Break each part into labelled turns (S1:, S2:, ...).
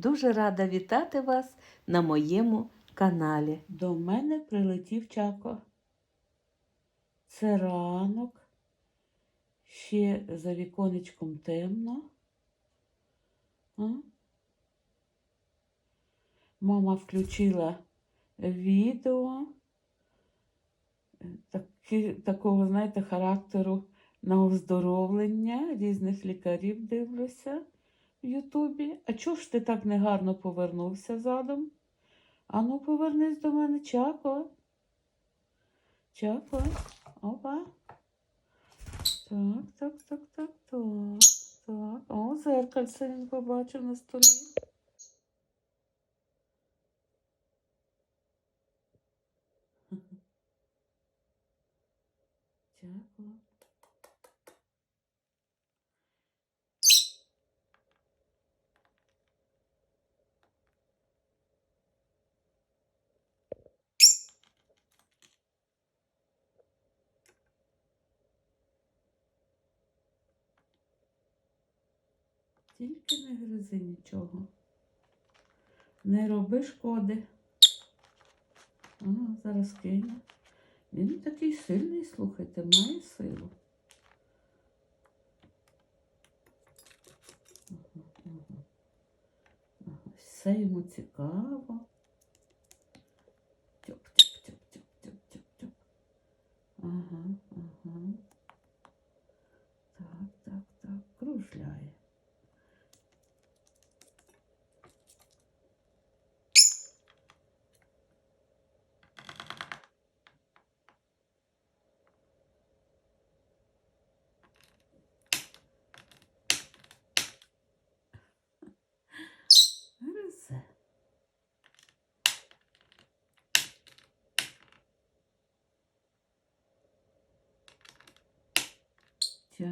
S1: Дуже рада вітати вас на моєму каналі.
S2: До мене прилетів Чако. Це ранок. Ще за віконечком темно. А? Мама включила відео таки, такого, знаєте, характеру на оздоровлення різних лікарів дивлюся Ютубі. А чого ж ти так негарно повернувся задом? Ану, повернись до мене, Чако. Чако. Опа. Так, так, так, так, так. Так. О, зеркальце він побачив на столі. Чако. Тільки не гризи нічого. Не роби шкоди. Ага, зараз кине. Він такий сильний, слухайте, має силу. Ага, ага. Все йому цікаво. Тьоп, тьоп, тьоп, тьоп, тьоп, тьоп, тьоп. Ага, ага. Так, так, так, кружляє. Гризе. О.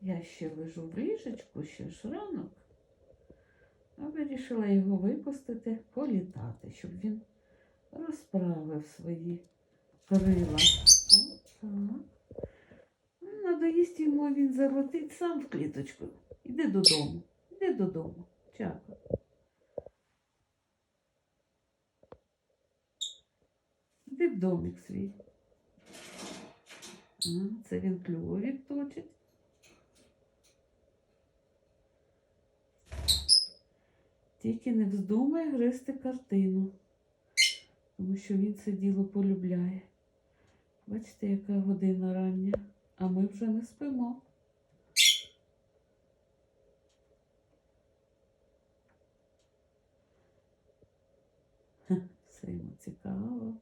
S2: Я ще лежу в ліжечку, ще ж ранок, а вирішила його випустити, політати, щоб він розправив свої крила. Так. Надоїсть йому, він залетить сам в кліточку. Іди додому, іди додому. Чако. Іди в домик свій. Це він клюво відточить. Тільки не вздумай гризти картину, тому що він це діло полюбляє. Бачите, яка година рання, а ми вже не спимо. Все йому цікаво.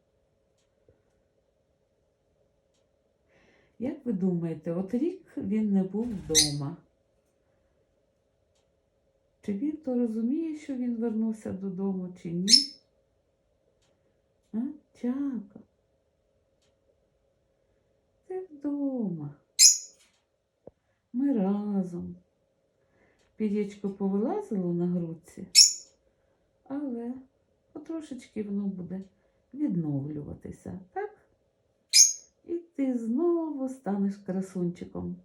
S2: Як ви думаєте, от рік він не був вдома? Чи він то розуміє, що він вернувся додому, чи ні? А? Чака. Ти вдома. Ми разом. Пір'ячко повилазило на грудці, але потрошечки воно буде відновлюватися, так? І ти знову станеш красунчиком.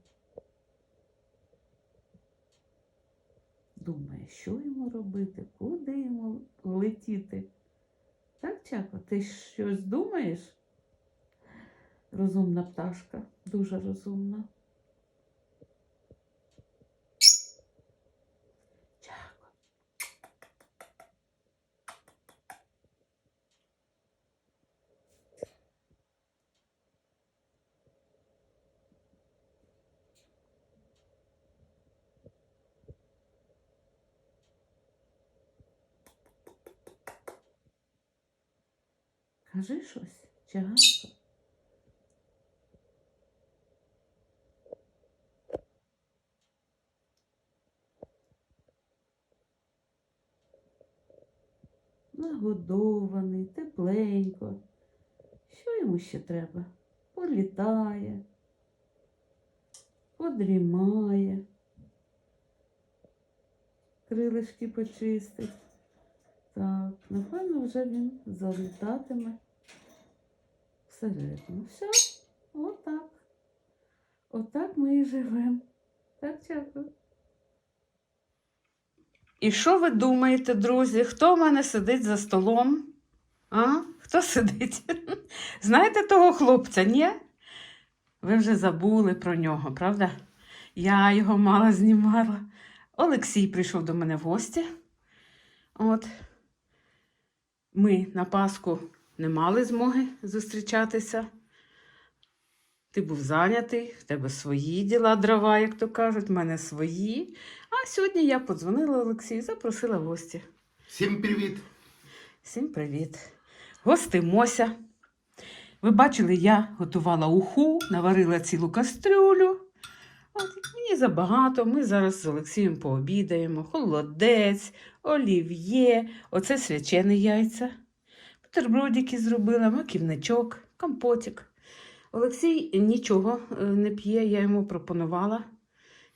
S2: Думає, що йому робити, куди йому летіти. Так, Чако, ти щось думаєш? Розумна пташка, дуже розумна. Чако. Кажи щось, Чако. Нагодований, тепленько. Що йому ще треба? Політає, подрімає, крилишки почистить. Напевно, вже він залітатиме всередину. Все, отак. Отак ми і живемо. Так, дякую. І що ви думаєте, друзі? Хто в мене сидить за столом? А? Хто сидить? Знаєте того хлопця, ні? Ви вже забули про нього, правда? Я його мало знімала. Олексій прийшов до мене в гості. От. Ми на Пасху не мали змоги зустрічатися. Ти був зайнятий, в тебе свої діла, дрова, як то кажуть, в мене свої. А сьогодні я подзвонила Олексію, запросила гості.
S3: Всім привіт!
S2: Всім привіт. Гостимося. Ви бачили, я готувала уху, наварила цілу кастрюлю. Мені забагато. Ми зараз з Олексієм пообідаємо. Холодець, олів'є, оце свячені яйця. Бутербродики зробила, маківничок, компотик. Олексій нічого е, не п'є, я йому пропонувала.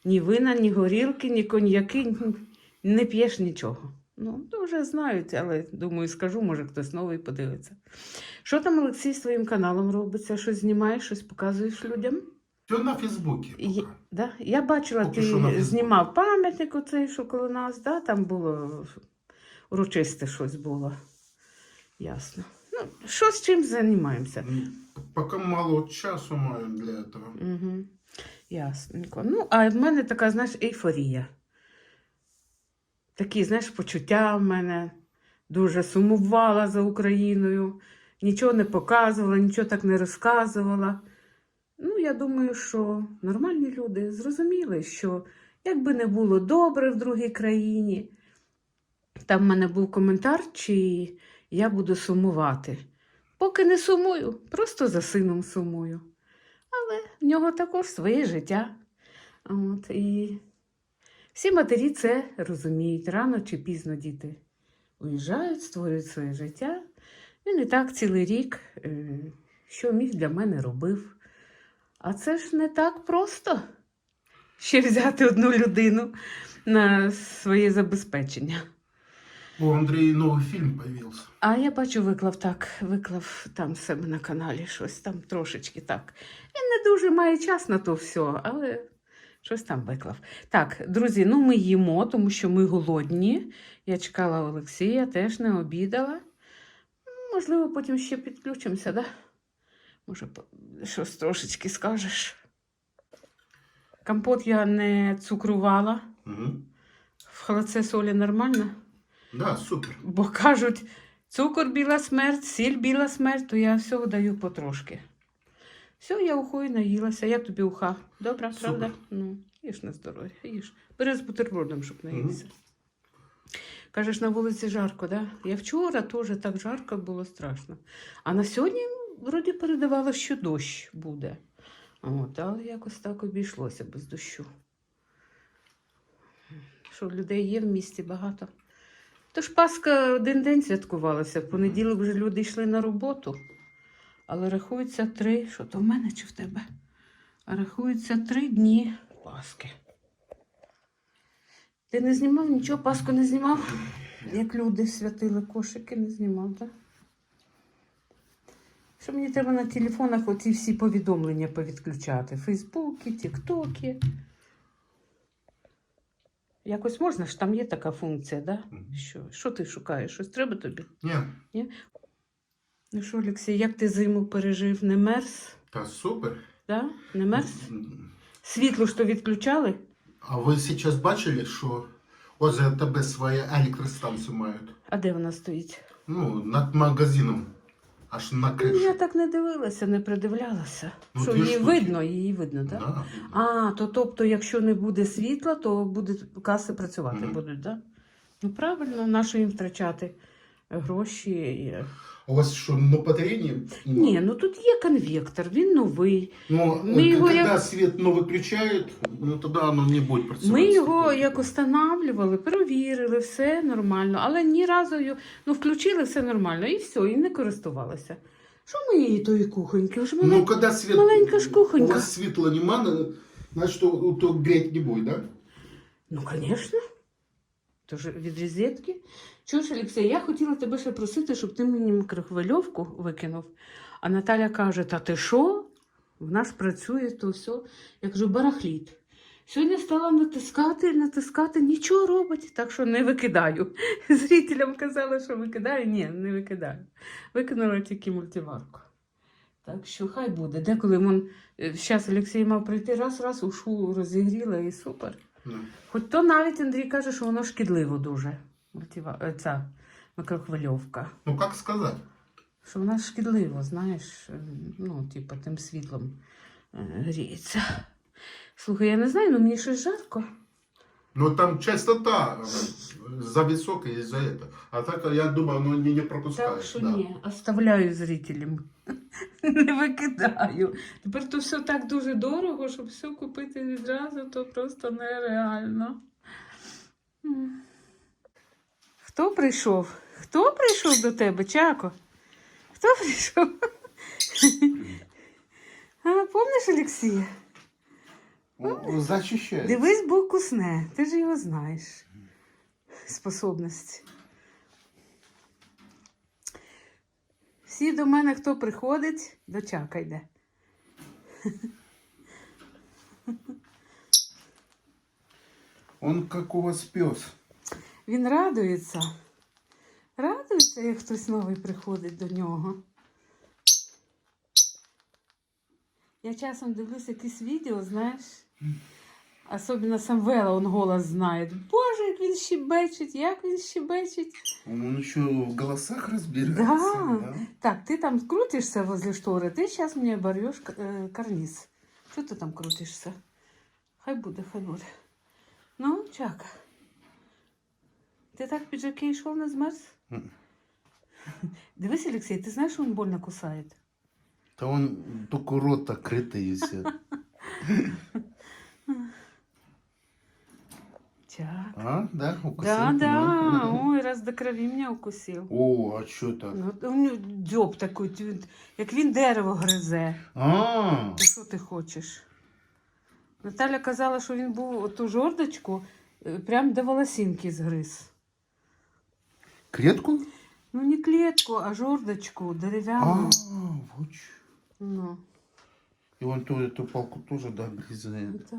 S2: Ні вина, ні горілки, ні коньяки, не п'єш нічого. Ну, то вже знають, але думаю, скажу, може хтось новий подивиться. Що там Олексій своїм каналом робиться? Щось знімаєш, щось показуєш людям?
S3: Все на Фейсбуці.
S2: Да? Я бачила,
S3: Поки
S2: ти
S3: що на Фейсбуці.
S2: знімав пам'ятник оцей, що коло нас, да? там було урочисте щось було. Ясно. Ну, що з чим займаємося?
S3: Поки мало часу маю для цього.
S2: Угу. Ясненько. Ну, а в мене така, знаєш, ейфорія. Такі, знаєш, почуття в мене дуже сумувала за Україною, нічого не показувала, нічого так не розказувала. Ну, я думаю, що нормальні люди зрозуміли, що як би не було добре в другій країні, там в мене був коментар, чи я буду сумувати. Поки не сумую, просто за сином сумую. Але в нього також своє життя. От, і всі матері це розуміють. Рано чи пізно діти уїжджають, створюють своє життя. Він і так цілий рік, е, що міг для мене робив. А це ж не так просто ще взяти одну людину на своє забезпечення.
S3: У Андрія новий фільм появився.
S2: А я бачу, виклав так, виклав там себе на каналі щось там трошечки так. Він не дуже має час на то все, але щось там виклав. Так, друзі, ну ми їмо, тому що ми голодні. Я чекала Олексія, теж не обідала. Можливо, потім ще підключимося, да? Може, щось трошечки скажеш. Компот я не цукрувала.
S3: Угу.
S2: В холодце солі нормально?
S3: Да, супер.
S2: Бо кажуть, цукор біла смерть, сіль біла смерть, то я всього даю потрошки. Все, я ухою наїлася. Як тобі уха? Добра,
S3: Супер.
S2: правда? Ну, їж на здоров'я, їж. Бери з бутербродом, щоб наїлися. Кажеш, на вулиці жарко, да? Я вчора теж так жарко було страшно. А на сьогодні вроді передавала, що дощ буде. От, але якось так обійшлося без дощу. Що людей є в місті багато. Тож Пасха один день святкувалася. В понеділок вже люди йшли на роботу. Але рахується три. Що то в мене чи в тебе? А рахується три дні Пасхи. Ти не знімав нічого, Пасху не знімав? Як люди святили кошики, не знімав, так? Що мені треба на телефонах оці всі повідомлення повідключати? Фейсбуки, Тіктоки. Якось можна ж, там є така функція, да? Що, що ти шукаєш? Щось треба тобі?
S3: Ні,
S2: Ну що, Олексій, як ти зиму пережив? Не мерз?
S3: та супер.
S2: Да? Не мерз? Світло ж то відключали?
S3: А ви зараз бачили, що возле тебе свою електростанцію мають?
S2: А де вона стоїть?
S3: Ну, над магазином. Аж на кришу.
S2: я так не дивилася, не придивлялася.
S3: Ну,
S2: що
S3: дві
S2: її
S3: штуки.
S2: видно, її видно, так?
S3: Да.
S2: А, то тобто, якщо не буде світла, то буде каси працювати
S3: Мгм.
S2: будуть, так? Да? Ну правильно, на що їм втрачати гроші.
S3: У вас що, на батарейні?
S2: Ні, ну тут є конвектор, він новий.
S3: Ну,
S2: Ми його
S3: когда
S2: як-
S3: свет ну, выключают, ну тогда оно не будет працювати.
S2: Ми його як встановлювали, перевірили, все нормально, але ні разу його ну, включили все нормально, і все, і не користувалися. Що моєї тої кухоньки? Мене...
S3: Ну, когда свет...
S2: маленька ж кухонька.
S3: У вас світла нема, на- значит, то, то греть не будет, да?
S2: Ну, звісно. Тож від розетки. Чуєш, Олексій, я хотіла тебе ще просити, щоб ти мені мікрохвильовку викинув. А Наталя каже: Та ти що? В нас працює то все. Я кажу, барахліт. Сьогодні стала натискати, натискати, нічого робить, так що не викидаю. Зрителям казала, що викидаю. Ні, не викидаю. Викинула тільки мультиварку. Так що хай буде. Деколи вон, зараз Олексій мав прийти, раз, раз, ушу розігріла і супер.
S3: Ну.
S2: Хоч то навіть Андрій каже, що воно шкідливо дуже. мультива- е, Ця микрохвильовка.
S3: Ну, как сказать?
S2: Що вона шкідливо, знаєш, е, ну, типу, тим світлом е, гріється. Слухай, я не знаю, але мені щось жарко.
S3: Ну, там частота э, за высокая из-за этого. А так, я думаю, ну, не, не пропускает.
S2: Так що
S3: да.
S2: ні, оставляю зрителям. Не викидаю. Тепер то все так дуже дорого, щоб все купити відразу, то просто нереально. Хто прийшов? Хто прийшов до тебе, Чако? Хто прийшов? А, помниш Олексія?
S3: О, Защищает.
S2: Дивись, Бог кусне, ти ж його знаєш. Способності. Всі до мене, хто приходить, до чака йде.
S3: Он как у вас пес.
S2: Він радується. Радується, як хтось новий приходить до нього. Я часом дивлюся якісь відео, знаєш. Особливо Самвела, он голос знає. Боже, як він щебечить, як він щебечить.
S3: Он еще в голосах разбирается.
S2: Да. Так, ти там крутишся возле штори, ти зараз мені оборвеш е, карниз. Що ти там крутишся? Хай буде, хай буде. Ну, чака. Ти так в піджаки йшов не змерз?
S3: Мгм.
S2: Дивись, Олексій, ти знаєш, що він больно кусає?
S3: Да он только рот открытый и все.
S2: Чак.
S3: А, да? Укусил?
S2: Да, да. Ой, раз до крові мене укусив.
S3: О, а что так?
S2: Ну, у нього дзьоб такий, як він дерево гризе.
S3: А,
S2: Та що ти хочеш? Наталя казала, що він був оту жордочку е, прям до волосинки згриз.
S3: клетку?
S2: Ну, не клітку, а жордочку
S3: А,
S2: дерев'яну.
S3: вот.
S2: Ну,
S3: И он то эту палку тоже, да, обрезает.
S2: да.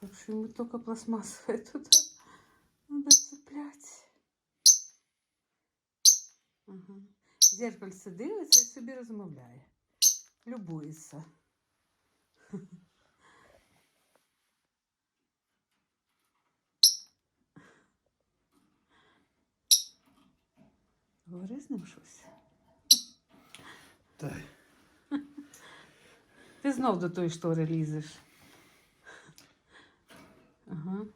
S2: Так що йому тільки пластмасове туди. Надо цеплять. Ага. Зеркальце дивиться і собі розмовляє. Любується. Говори з ним щось.
S3: Да.
S2: Ти знов до тої штори лізеш. Ага.